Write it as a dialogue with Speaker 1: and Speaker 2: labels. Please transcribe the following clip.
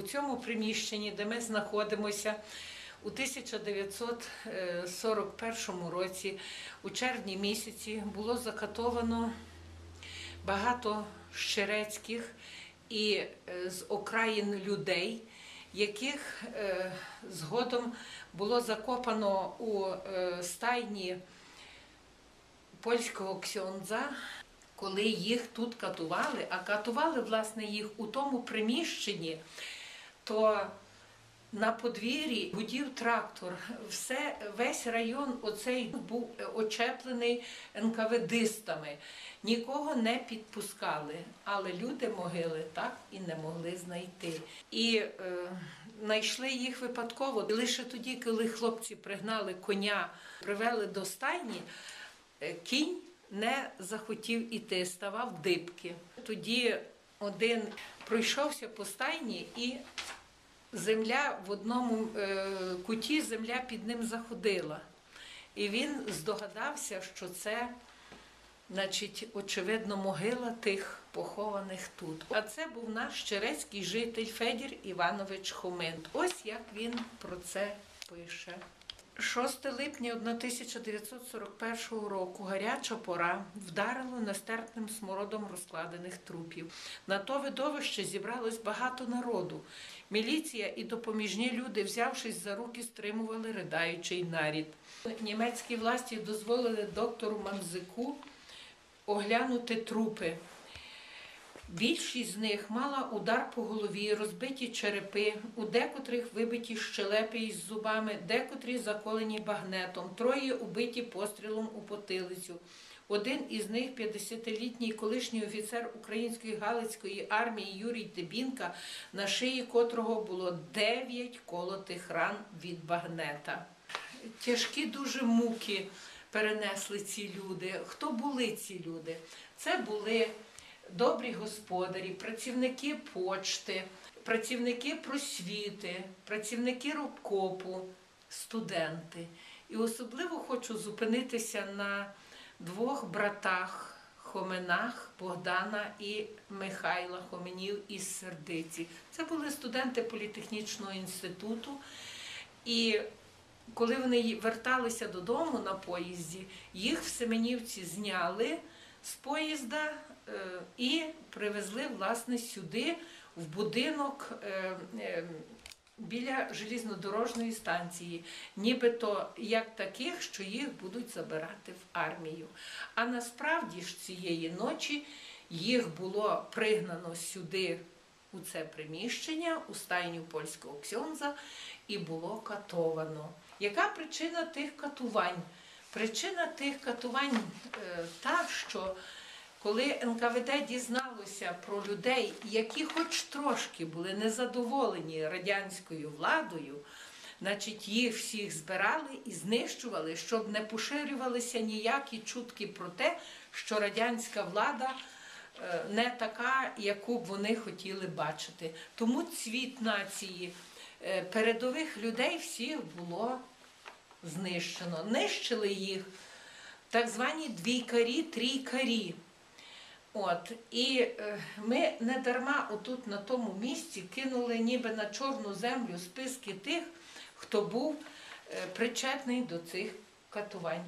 Speaker 1: у цьому приміщенні, де ми знаходимося, у 1941 році, у червні місяці, було закатовано багато щерецьких і е, з окраїн людей, яких е, згодом було закопано у е, стайні польського ксьондза, коли їх тут катували, а катували власне їх у тому приміщенні, то на подвір'ї гудів трактор. Все, весь район оцей був очеплений НКВДистами. Нікого не підпускали, але люди могили так і не могли знайти. І е, знайшли їх випадково. І лише тоді, коли хлопці пригнали коня, привели до стайні, е, кінь не захотів іти, ставав дибки. Тоді один пройшовся по стайні і земля в одному е, куті, земля під ним заходила. І він здогадався, що це, значить, очевидно, могила тих похованих тут. А це був наш черецький житель Федір Іванович Хомин. Ось як він про це пише. 6 липня 1941 року гаряча пора вдарило нестерпним смородом розкладених трупів. На то видовище зібралось багато народу. Міліція і допоміжні люди, взявшись за руки, стримували ридаючий нарід. Німецькі власті дозволили доктору Манзику оглянути трупи. Більшість з них мала удар по голові, розбиті черепи, у декотрих вибиті щелепи із зубами, декотрі заколені багнетом, троє убиті пострілом у потилицю. Один із них, 50-літній колишній офіцер української галицької армії Юрій Тибінка, на шиї котрого було 9 колотих ран від багнета. Тяжкі дуже муки перенесли ці люди. Хто були ці люди? Це були добрі господарі, працівники почти, працівники просвіти, працівники рубкопу, студенти. І особливо хочу зупинитися на двох братах Хоменах Богдана і Михайла Хоменів із Сердиці. Це були студенти політехнічного інституту. І коли вони верталися додому на поїзді, їх в Семенівці зняли з поїзда е, і привезли власне сюди, в будинок е, е, біля желізнодорожної станції, нібито як таких, що їх будуть забирати в армію. А насправді ж цієї ночі їх було пригнано сюди. У це приміщення у стайню польського ксьонза і було катовано. Яка причина тих катувань? Причина тих катувань е, та, що коли НКВД дізналося про людей, які хоч трошки були незадоволені радянською владою, значить їх всіх збирали і знищували, щоб не поширювалися ніякі чутки про те, що радянська влада е, не така, яку б вони хотіли бачити. Тому цвіт нації е, передових людей всіх було знищено. Нищили їх так звані двійкарі, трійкарі. От, і е, ми не дарма отут на тому місці кинули ніби на чорну землю списки тих, хто був е, причетний до цих катувань.